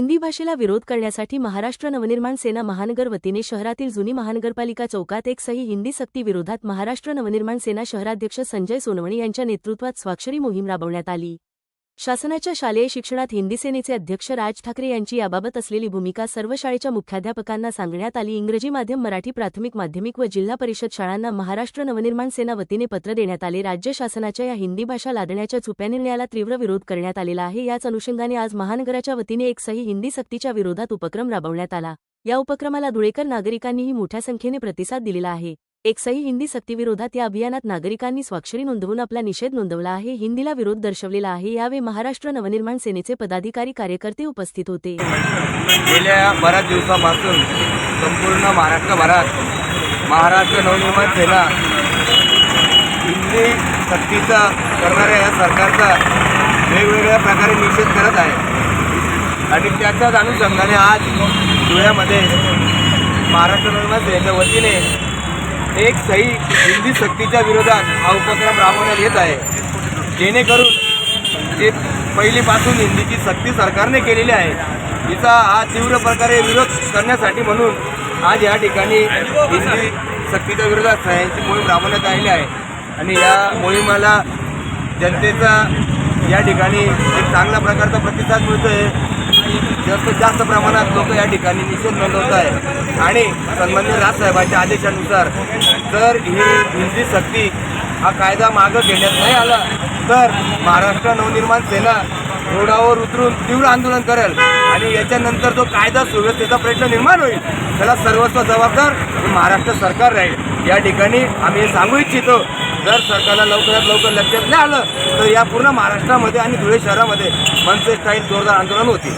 हिंदी भाषेला विरोध करण्यासाठी महाराष्ट्र नवनिर्माण सेना महानगर वतीने शहरातील जुनी महानगरपालिका चौकात एक सही हिंदी सक्ती विरोधात महाराष्ट्र नवनिर्माण सेना शहराध्यक्ष संजय सोनवणे यांच्या नेतृत्वात स्वाक्षरी मोहीम राबवण्यात आली. शासनाच्या शालेय शिक्षणात हिंदी सेनेचे अध्यक्ष राज ठाकरे यांची याबाबत असलेली भूमिका सर्व शाळेच्या मुख्याध्यापकांना सांगण्यात आली. इंग्रजी माध्यम मराठी प्राथमिक माध्यमिक व जिल्हा परिषद शाळांना महाराष्ट्र नवनिर्माण सेना वतीने पत्र देण्यात आले. राज्य शासनाच्या या हिंदी भाषा लादण्याच्या चुप्या निर्णयाला तीव्र विरोध करण्यात आलेला आहे. याच अनुषंगाने आज महानगराच्या वतीने एक सही हिंदी सक्तीच्या विरोधात उपक्रम राबवण्यात आला. या उपक्रमाला धुळेकर नागरिकांनीही मोठ्या संख्येने प्रतिसाद दिलेला आहे. एकसई हिंदी सक्तीविरोधात या अभियानात नागरिकांनी स्वाक्षरी नोंदवून आपला निषेध नोंदवला आहे. हिंदीला विरोध दर्शवलेला आहे. यावेळी महाराष्ट्र नवनिर्माण सेनेचे पदाधिकारी कार्यकर्ते उपस्थित होते. गेल्या बऱ्याच दिवसापासून संपूर्ण महाराष्ट्रभरात महाराष्ट्र नवनिर्माण सेना हिंदी सक्तीचा करणाऱ्या या सरकारचा वेगवेगळ्या प्रकारे निषेध करत आहे. आणि त्याच्याच अनुषंगाने आज धुळ्यामध्ये महाराष्ट्र नवनिर्माण सेनेच्या वतीने एक सही हिंदी सक्तीच्या विरोधात हा उपक्रम राबवण्यात येत आहे. जेणेकरून जे पहिलीपासून हिंदीची सक्ती सरकारने केलेली आहे. तिचा हा तीव्र प्रकारे विरोध करण्यासाठी म्हणून आज या ठिकाणी हिंदी सक्तीच्या विरोधात सह्यांची मोहीम राबवण्यात आलेली आहे. आणि या मोहिमाला जनतेचा या ठिकाणी एक चांगल्या प्रकारचा प्रतिसाद मिळतो आहे मिळतोय जास्तीत जास्त प्रमाणात लोक या ठिकाणी निषेध नोंदवत आहे आणि सन्मान्य राजसाहेबांच्या आदेशानुसार जर ही हिंदी सक्ती हा कायदा मागं घेण्यात नाही आला तर महाराष्ट्र नवनिर्माण सेना रोडावर उतरून तीव्र आंदोलन करेल आणि याच्यानंतर जो कायदा सुव्यवस्थेचा प्रश्न निर्माण होईल. त्याला सर्वस्व जबाबदार महाराष्ट्र सरकार राहील. या ठिकाणी आम्ही सांगू इच्छितो जर सरकारला लवकरात लवकर लक्षात नाही आलं तर या पूर्ण महाराष्ट्रामध्ये आणि धुळे शहरामध्ये मनसे स्टाईल जोरदार आंदोलन होतील.